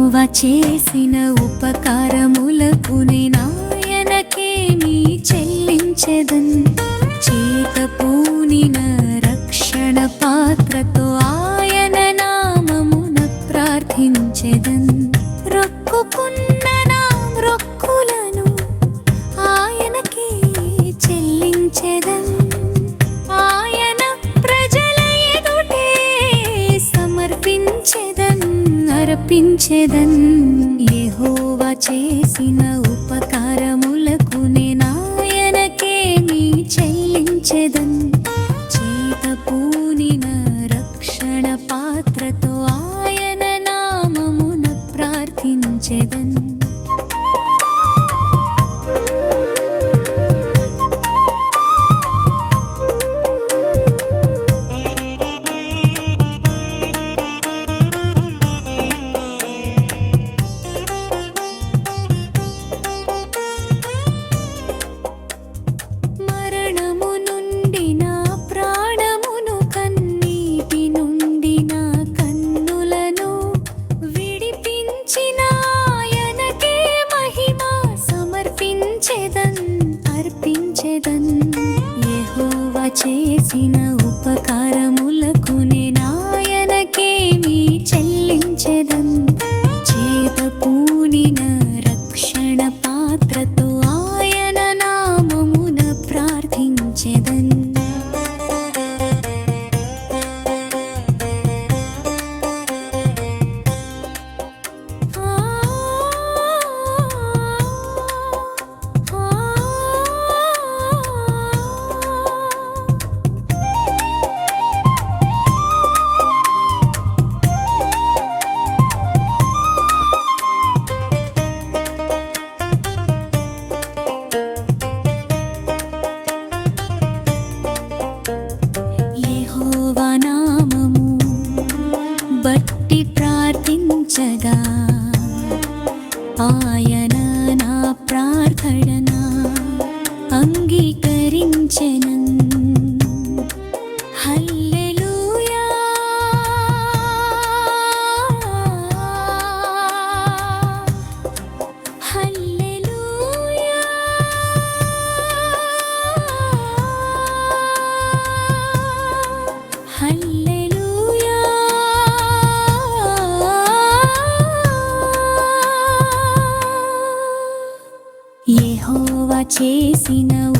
చేసిన ఉపకారములకు నాయనకేమి చెల్లించెదన్. చేత పూనిన రక్షణ పాత్రతో ఆయన నామమున ప్రార్థించెదన్. రొక్కుకున్న అర్పించెదన్ యెహోవా చేసిన ఉపకారములకు యెహోవా చేసిన ఉపకారములకు నేనాయనకేమి చెల్లించెదన్ చేత పూనిన ప్రార్థించగా ఆయన నా ప్రార్థన అంగీకరించెనన్. చేసిన